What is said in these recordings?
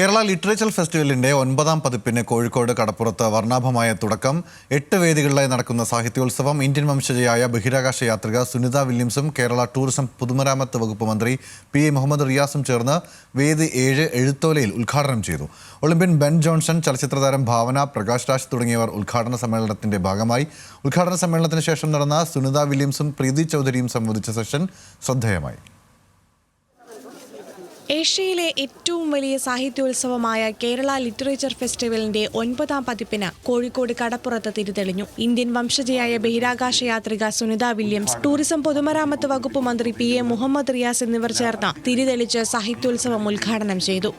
Kerala literature ഫെസ്റ്റിവലിന്റെ ഒൻപതാം പതിപ്പിന് കോഴിക്കോട് കടപ്പുറത്ത് വർണാഭമായ തുടക്കം. എട്ട് വേദികളിലായി നടക്കുന്ന സാഹിത്യോത്സവം ഇന്ത്യൻ വംശജയായ ബഹിരാകാശ യാത്രിക സുനിത വില്യംസും കേരള ടൂറിസം പൊതുമരാമത്ത് വകുപ്പ് മന്ത്രി പി എ മുഹമ്മദ് റിയാസും ചേർന്ന് വേദി ഏഴ് എഴുത്തോലയിൽ ഉദ്ഘാടനം ചെയ്തു. ഒളിമ്പ്യൻ ബെൻ ജോൺസൺ ചലച്ചിത്രതാരം ഭാവന പ്രകാശ് രാജ് തുടങ്ങിയവർ ഉദ്ഘാടന സമ്മേളനത്തിന്റെ ഭാഗമായി. ഉദ്ഘാടന സമ്മേളനത്തിന് ശേഷം നടന്ന സുനിത വില്യംസും പ്രീതി ചൗധരിയും സംബന്ധിച്ച സെഷൻ ശ്രദ്ധേയമായി. ഏഷ്യയിലെ ഏറ്റവും വലിയ സാഹിത്യോത്സവമായ കേരള ലിറ്ററേച്ചർ ഫെസ്റ്റിവലിന്റെ ഒൻപതാം പതിപ്പിന് കോഴിക്കോട് കടപ്പുറത്ത് തിരിതെളിഞ്ഞു. ഇന്ത്യൻ വംശജയായ ബഹിരാകാശ യാത്രിക സുനിത വില്യംസ് ടൂറിസം പൊതുമരാമത്ത് വകുപ്പ് മന്ത്രി പി എ മുഹമ്മദ് റിയാസ് എന്നിവർ ചേർന്ന് തിരിതെളിച്ച് സാഹിത്യോത്സവം ഉദ്ഘാടനം ചെയ്തു.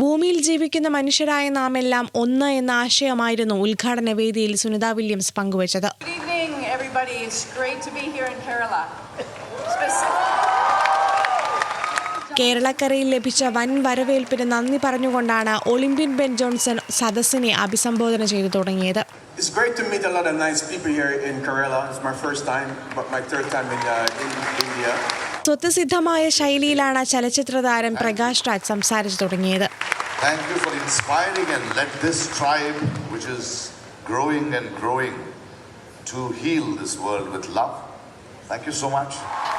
ഭൂമിയിൽ ജീവിക്കുന്ന മനുഷ്യരായ നാം എല്ലാം ഒന്ന് എന്ന ആശയമായിരുന്നു ഉദ്ഘാടന വേദിയിൽ സുനിത വില്യംസ് പങ്കുവച്ചത്. കേരളക്കരയിൽ ലഭിച്ച വൻ വരവേൽപ്പിന് നന്ദി പറഞ്ഞുകൊണ്ടാണ് ഒളിമ്പ്യൻ ബെൻ ജോൺസൺ സദസ്സിനെ അഭിസംബോധന ചെയ്തു തുടങ്ങിയത്. സ്വത്വസിദ്ധമായ ശൈലിയിലാണ് ചലച്ചിത്ര താരം പ്രകാശ് രാജ് സംസാരിച്ചു തുടങ്ങിയത് Thank you for inspiring and let this tribe, which is growing and growing, to heal this world with love. Thank you so much.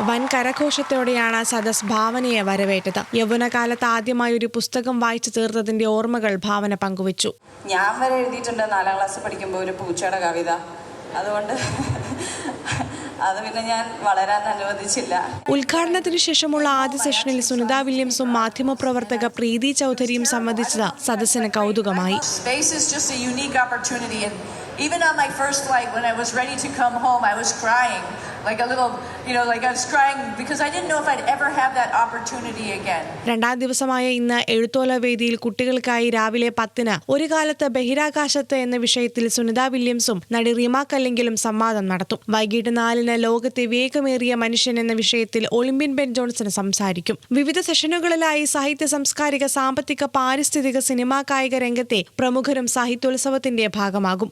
വൻ കരഘോഷത്തോടെയാണ് സദസ് ഭാവനയെ വരവേറ്റത് യൗവനകാലത്ത് ആദ്യമായി ഒരു പുസ്തകം വായിച്ചു തീർത്തതിന്റെ ഓർമ്മകൾ ഭാവന പങ്കുവച്ചു ഞാൻ വരെ എഴുതിയിട്ടുണ്ട് നാലാം ക്ലാസ് പഠിക്കുമ്പോൾ ഒരു പൂച്ചയുടെ കവിത അതുകൊണ്ട് അത് പിന്നെ ഞാൻ വളരാൻ അനുവദിച്ചില്ല. ഉദ്ഘാടനത്തിന് ശേഷമുള്ള ആദ്യ സെഷനിൽ സുനിത വില്യംസും മാധ്യമപ്രവർത്തക പ്രീതി ചൗധരിയും സംബന്ധിച്ചത് സദസ്സിന് കൗതുകമായി. Even on my first flight when I was ready to come home I was crying like a little you know like I was crying because I didn't know if I'd ever have that opportunity again. രണ്ടാം ദിവസമായ ഇന്ന് എഴുത്തോല വേദിയിൽ കുട്ടികൾക്കായി രാവിലെ പത്തിന് ഒരു കാലത്ത് ബഹിരാകാശത്ത് എന്ന വിഷയത്തിൽ സുനിത വില്യംസും നടി റീമ കല്ലെങ്കിലും സംവാദം നടത്തും. വൈകിട്ട് നാലിന് ലോകത്തെ വേഗമേറിയ മനുഷ്യൻ എന്ന വിഷയത്തിൽ ഒളിമ്പ്യൻ ബെൻ ജോൺസൺ സംസാരിക്കും. വിവിധ സെഷനുകളിലായി സാഹിത്യ സാംസ്കാരിക സാമ്പത്തിക പാരിസ്ഥിതിക സിനിമാ കായിക രംഗത്തെ പ്രമുഖരും സാഹിത്യോത്സവത്തിന്റെ ഭാഗമാകും.